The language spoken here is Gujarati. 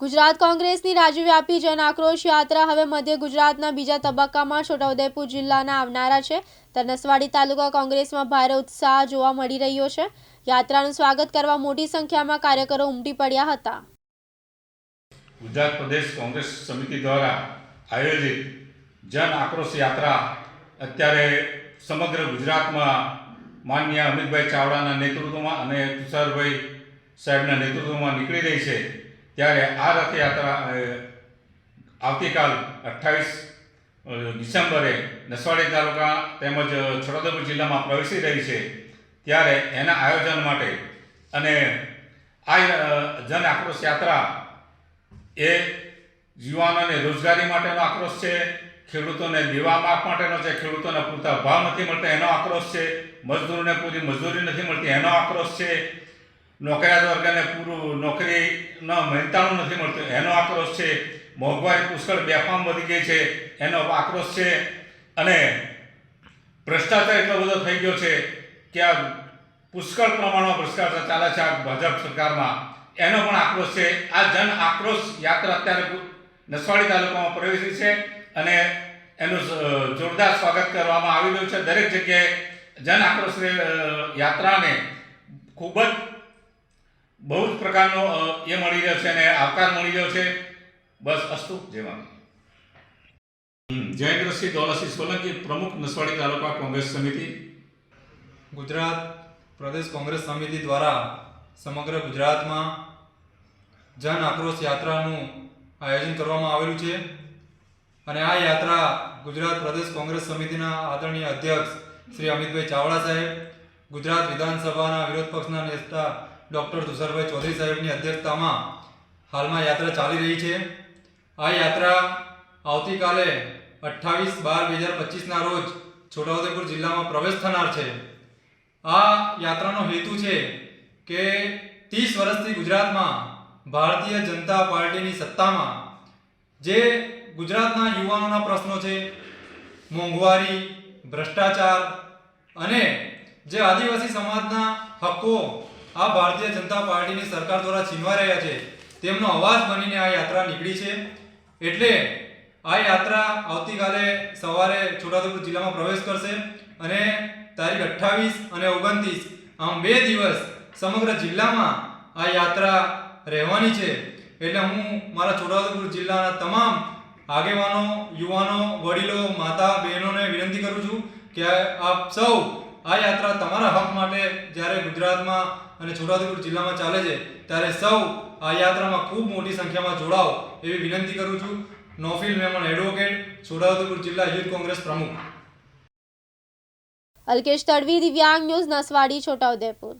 ગુજરાત કોંગ્રેસની રાજ્યવ્યાપી જન આક્રોશ યાત્રા હવે મધ્ય ગુજરાતના બીજા તબક્કામાં છોટાઉદેપુર જિલ્લાના આવનારા છે. તનસવાડી તાલુકા કોંગ્રેસમાં ભારે ઉત્સાહ જોવા મળી રહ્યો છે. યાત્રાનું સ્વાગત કરવા મોટી સંખ્યામાં કાર્યકરો ઉમટી પડ્યા હતા. ગુજરાત પ્રદેશ કોંગ્રેસ સમિતિ દ્વારા આયોજિત જન આક્રોશ યાત્રા અત્યારે સમગ્ર ગુજરાતમાં માન્ય અમિતભાઈ ચાવડાના નેતૃત્વમાં અને તુષારભાઈ સાહેબના નેતૃત્વમાં નીકળી રહી છે. ત્યારે આ રથયાત્રા આવતીકાલ અઠ્ઠાવીસ ડિસેમ્બરે નસવાડી તાલુકા તેમજ છોટાઉદેપુર જિલ્લામાં પ્રવેશી રહી છે. ત્યારે એના આયોજન માટે અને આ જન આક્રોશ યાત્રા એ યુવાનોને રોજગારી માટેનો આક્રોશ છે, ખેડૂતોને દેવા માપ માટેનો છે, ખેડૂતોને પૂરતા ભાવ નથી મળતા એનો આક્રોશ છે, મજદૂરોને પૂરી મજૂરી નથી મળતી એનો આક્રોશ છે. નોકરિયાત વર્ગને પૂરું નોકરીનો મહેનતાણું નથી મળતું. એનો આક્રોશ છે. મોંઘવારી, પુષ્કળ બેફામ વધી ગઈ છે. એનો આક્રોશ છે. અને ભ્રષ્ટાચાર એટલો બધો થઈ ગયો છે કે આ પુષ્કળ પ્રમાણમાં ભ્રષ્ટાચાર ચાલે છે આ ભાજપ સરકારમાં. એનો પણ આક્રોશ છે. આ જન આક્રોશ યાત્રા અત્યારે નસવાડી તાલુકામાં પ્રવેશી છે અને એનું જોરદાર સ્વાગત કરવામાં આવી રહ્યું છે. દરેક જગ્યાએ જન આક્રોશ યાત્રાને ખૂબ જ બહુ જ પ્રકારનો એ મળી રહ્યો છે અને આવકાર મળી રહ્યો છે. બસ અસ્તુ જેમાં જયેન્દ્રસિંહ દોલાસિંહ સોલંકી પ્રમુખ નસવાડી તાલુકા કોંગ્રેસ સમિતિ. ગુજરાત પ્રદેશ કોંગ્રેસ સમિતિ દ્વારા સમગ્ર ગુજરાતમાં જન આક્રોશ યાત્રાનું આયોજન કરવામાં આવેલું છે. અને આ યાત્રા ગુજરાત પ્રદેશ કોંગ્રેસ સમિતિના આદરણીય અધ્યક્ષ શ્રી અમિતભાઈ ચાવડા સાહેબ ગુજરાત વિધાનસભાના વિરોધ પક્ષના નેતા ડૉક્ટર તુષારભાઈ ચૌધરી સાહેબની અધ્યક્ષતામાં હાલમાં યાત્રા ચાલી રહી છે. આ યાત્રા આવતીકાલે અઠ્ઠાવીસ બાર બે હજાર પચીસના રોજ છોટાઉદેપુર જિલ્લામાં પ્રવેશ થનાર છે. આ યાત્રાનો હેતુ છે કે ત્રીસ વર્ષથી ગુજરાતમાં ભારતીય જનતા પાર્ટીની સત્તામાં જે ગુજરાતના યુવાનોના પ્રશ્નો છે, મોંઘવારી, ભ્રષ્ટાચાર અને જે આદિવાસી સમાજના હક્કો આ ભારતીય જનતા પાર્ટીની સરકાર દ્વારા છીનવા રહ્યા છે. તેમનો અવાજ બનીને આ યાત્રા નીકળી છે. એટલે આ યાત્રા આવતીકાલે સવારે છોટાઉદેપુર જિલ્લામાં પ્રવેશ કરશે અને તારીખ અઠ્ઠાવીસ અને ઓગણત્રીસ આમ બે દિવસ સમગ્ર જિલ્લામાં આ યાત્રા રહેવાની છે. એટલે હું મારા છોટાઉદેપુર જિલ્લાના તમામ આગેવાનો, યુવાનો, વડીલો, માતા, બહેનોને વિનંતી કરું છું કે આપ સૌ આ યાત્રા તમારા હક માટે જ્યારે ગુજરાતમાં અને છોટાઉદેપુર જિલ્લામાં ચાલે છે, ત્યારે સૌ આ યાત્રામાં ખૂબ મોટી સંખ્યામાં જોડાઓ એવી વિનંતી કરું છું. નોફિલ મેમન એડવોકેટ, છોટાઉદેપુર જિલ્લા યુથ કોંગ્રેસ પ્રમુખ. અલ્કેશ તડવી, દિવ્યાંગ ન્યૂઝ નસવાડી, છોટાઉદેપુર.